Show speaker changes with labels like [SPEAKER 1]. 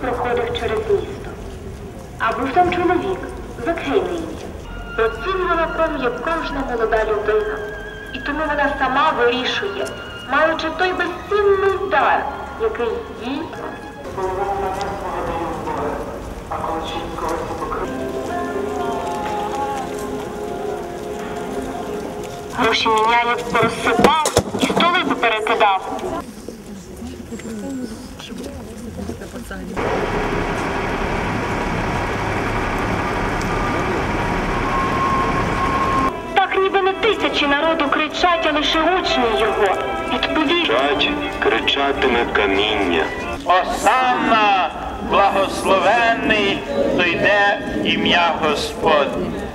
[SPEAKER 1] проходив через місто. А був там чоловік, ім'я. Оцінювала пром'я кожна молода людина. І тому вона сама вирішує, маючи той безцінний дар, який їй Гроші міняє, порозсипав і щоб бути посаді. Так ніби не тисячі народу кричать, а лише учні його.
[SPEAKER 2] Відповідь. Кричатиме каміння.
[SPEAKER 3] Осанна, благословений, то йде ім'я Господнє.